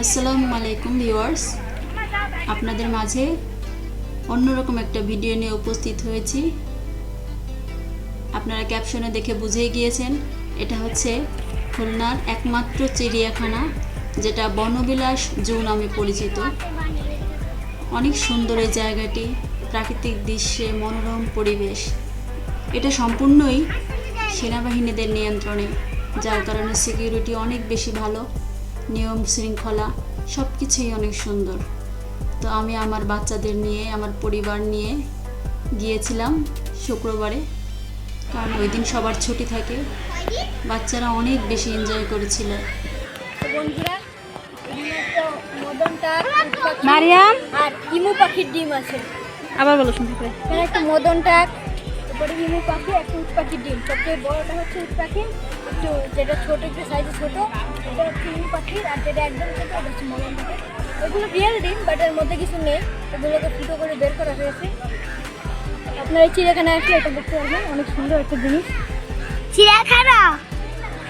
আসসালামু আলাইকুম ভিউয়ার্স। আপনাদের মাঝে অন্যরকম একটা ভিডিও নিয়ে উপস্থিত হয়েছি। আপনারা ক্যাপশনে দেখে বুঝে গিয়েছেন, এটা হচ্ছে খুলনার একমাত্র চিড়িয়াখানা, যেটা বনবিলাস জু নামে পরিচিত। অনেক সুন্দর এই জায়গাটি, প্রাকৃতিক দৃশ্যে মনোরম পরিবেশ। এটা সম্পূর্ণই সেনাবাহিনীদের নিয়ন্ত্রণে, যার কারণে সিকিউরিটি অনেক বেশি ভালো। নিয়ম শৃঙ্খলা সব কিছুই অনেক সুন্দর। তো আমি আমার বাচ্চাদের নিয়ে আমার পরিবার নিয়ে গিয়েছিলাম শুক্রবারে। কারণ ওই দিন সবার ছুটি থাকে। বাচ্চারা অনেক বেশি এনজয় করেছিল। বন্ধুরা মারিয়াম? আর ইমু পাখির ডিম আছে। আবার বলো শুনতে একটা মদন টাক তারপরে ইমু পাখি, একটা উট পাখির ডিম। সবচেয়ে বড়টা হচ্ছে উট পাখি। একটু যেটা ছোটো, একটু সাইজে ছোটো, এটা ইমু পাখির আর যেটা একদম ছোটো ওটা হচ্ছে মলম পাখি। ওইগুলো রিয়েল ডিম বাট এর মধ্যে কিছু নেই। ওগুলোকে ফুটো করে বের করা হয়েছে। আপনার এই চিড়িয়াখানায় আসলে এটা দেখতে পারবেন, অনেক সুন্দর একটা জিনিস। চিড়িয়াখানা?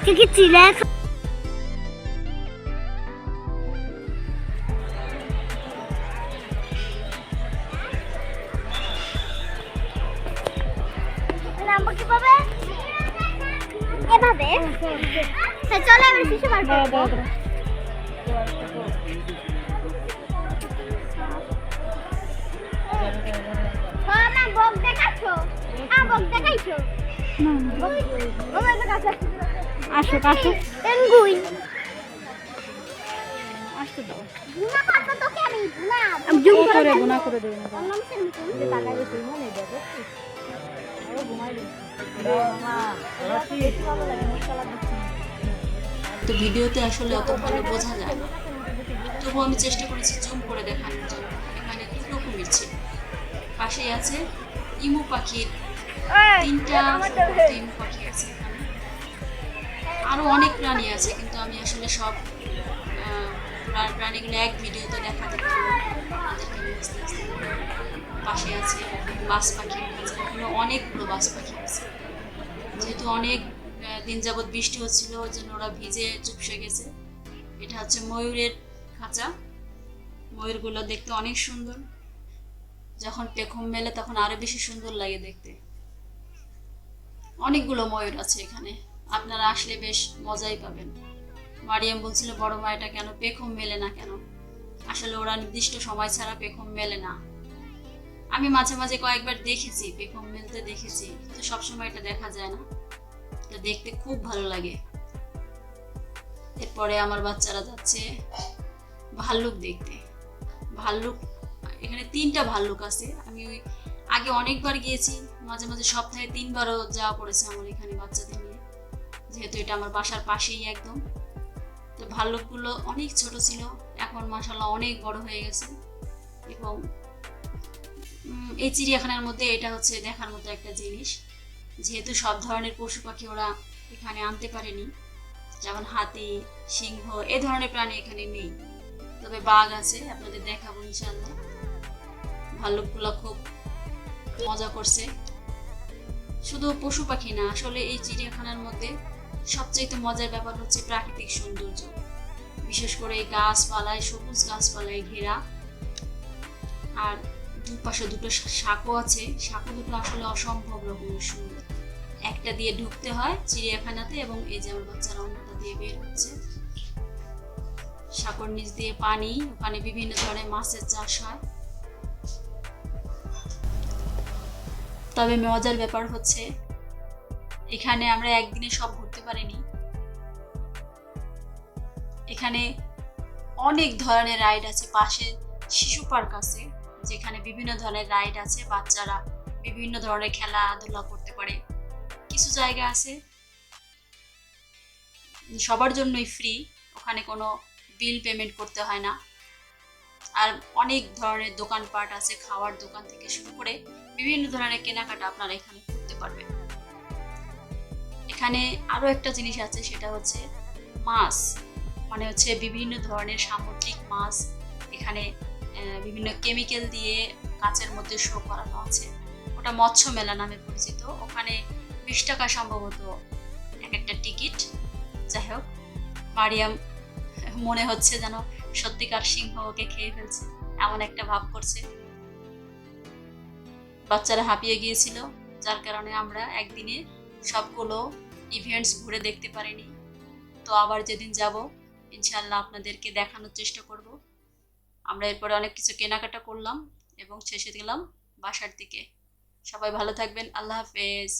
কি চিড়িয়াখানা? নাম্বার কি পাবে? এভাবে। হ্যাঁ চলো এবার শিশু বার করব? মা বক দেখাচ্ছো? বক দেখাইছো? আসুক আসুক। পেঙ্গুইন। আসতে দাও। ভুনা খাব তোকে আমি জুম করে গুণা করে দেবো। না ওর নাম সেমিকুন তো ভিডিওতে আসলে অত ভালো বোঝা যায় না। তবুও আমি চেষ্টা করেছি জুম করে দেখানোর জন্য এখানে দুটো কুমির ছিল পাশেই আছে ইমু পাখির তিনটা ইমু পাখি আছে এখানে। আরও অনেক প্রাণী আছে কিন্তু আমি আসলে সব আহ, প্রা- প্রাণীগুলো এক ভিডিওতে আস্তে পাশে আছে বাস পাখি ওখানে অনেকগুলো বাস পাখি আছে। যেহেতু অনেক দিন যাবৎ বৃষ্টি হচ্ছিল ওই জন্য ওরা ভিজে চুপসে গেছে। এটা হচ্ছে ময়ূরের খাঁচা। ময়ূরগুলো দেখতে অনেক সুন্দর। যখন পেখম মেলে তখন আরও বেশি সুন্দর লাগে দেখতে। অনেকগুলো ময়ূর আছে এখানে। আপনারা আসলে বেশ মজাই পাবেন। মারিয়াম বলছিল, বড় মা কেন পেখম মেলে না কেন? আসলে ওরা নির্দিষ্ট সময় ছাড়া পেখম মেলে না। আমি মাঝে মাঝে কয়েকবার দেখেছি, পেখম মেলতে দেখেছি, কিন্তু সবসময় এটা দেখা যায় না। এটা দেখতে খুব ভালো লাগে। এরপরে আমার বাচ্চারা যাচ্ছে ভাল্লুক দেখতে। ভাল্লুক, এখানে তিনটা ভাল্লুক আছে। আমি ওই আগে অনেকবার গিয়েছি, মাঝে মাঝে সপ্তাহে তিনবারও যাওয়া পড়েছে আমার এখানে বাচ্চাদের নিয়ে। যেহেতু এটা আমার বাসার পাশেই একদম। তো ভাল্লুকগুলো অনেক ছোট ছিল, এখন মাসাল্লাহ অনেক বড় হয়ে গেছে। এবং এই চিড়িয়াখানার মধ্যে এটা হচ্ছে দেখার মতো একটা জিনিস। যেহেতু সব ধরনের পশু পাখি ওরা এখানে আনতে পারেনি, যেমন হাতি, সিংহ, এ ধরনের প্রাণী এখানে নেই। তবে বাঘ আছে, আপনাদের দেখাবো ইনশাল্লাহ ভাল্লুকগুলো খুব মজা করছে। শুধু পশু পাখি না, আসলে এই চিড়িয়াখানার মধ্যে সবচেয়ে মজার ব্যাপার হচ্ছে প্রাকৃতিক সৌন্দর্য। বিশেষ করে গাছপালায়, সবুজ গাছপালায় ঘেরা। আর দুপাশে দুটো সাঁকো আছে। সাঁকো দুটো আসলে অসম্ভব রকমের সুন্দর। একটা দিয়ে ঢুকতে হয় চিড়িয়াখানাতে এবং এই যে বাচ্চারা অন্যটা দিয়ে বের হচ্ছে। সাঁকোর নিচ দিয়ে পানি, ওখানে বিভিন্ন ধরনের মাছের চাষ হয়। তবে মজার ব্যাপার হচ্ছে, এখানে আমরা একদিনে সব ঘুরতে পারিনি। এখানে অনেক ধরনের রাইড আছে। পাশে শিশু পার্ক আছে, যেখানে বিভিন্ন ধরনের রাইড আছে। বাচ্চারা বিভিন্ন ধরনের খেলাধুলা করতে পারে। কিছু জায়গা আছে, সবার জন্যই ফ্রি ওখানে কোনো বিল পেমেন্ট করতে হয় না। আর অনেক ধরনের দোকানপাট আছে, খাওয়ার দোকান থেকে শুরু করে বিভিন্ন ধরনের কেনাকাটা আপনারা এখানে করতে পারবেন। এখানে আরও একটা জিনিস আছে, সেটা হচ্ছে মাছ। মানে হচ্ছে বিভিন্ন ধরনের সামুদ্রিক মাছ এখানে বিভিন্ন কেমিক্যাল দিয়ে কাঁচের মধ্যে শো করানো আছে। ওটা মৎস্য মেলা নামে পরিচিত। ওখানে বিশ টাকা সম্ভবত এক একটা টিকিট যাই হোক, মারিয়াম, মনে হচ্ছে যেন সত্যিকার সিংহ ওকে খেয়ে ফেলছে, এমন একটা ভাব করছে। বাচ্চারা হাঁপিয়ে গিয়েছিল, যার কারণে আমরা একদিনে সবগুলো ইভেন্টস ঘুরে দেখতে পারিনি। তো আবার যেদিন যাব ইনশাল্লাহ আপনাদেরকে দেখানোর চেষ্টা করব। আমরা এরপরে অনেক কিছু কেনাকাটা করলাম এবং শেষে গেলাম বাসার দিকে। সবাই ভালো থাকবেন। আল্লাহ হাফেজ।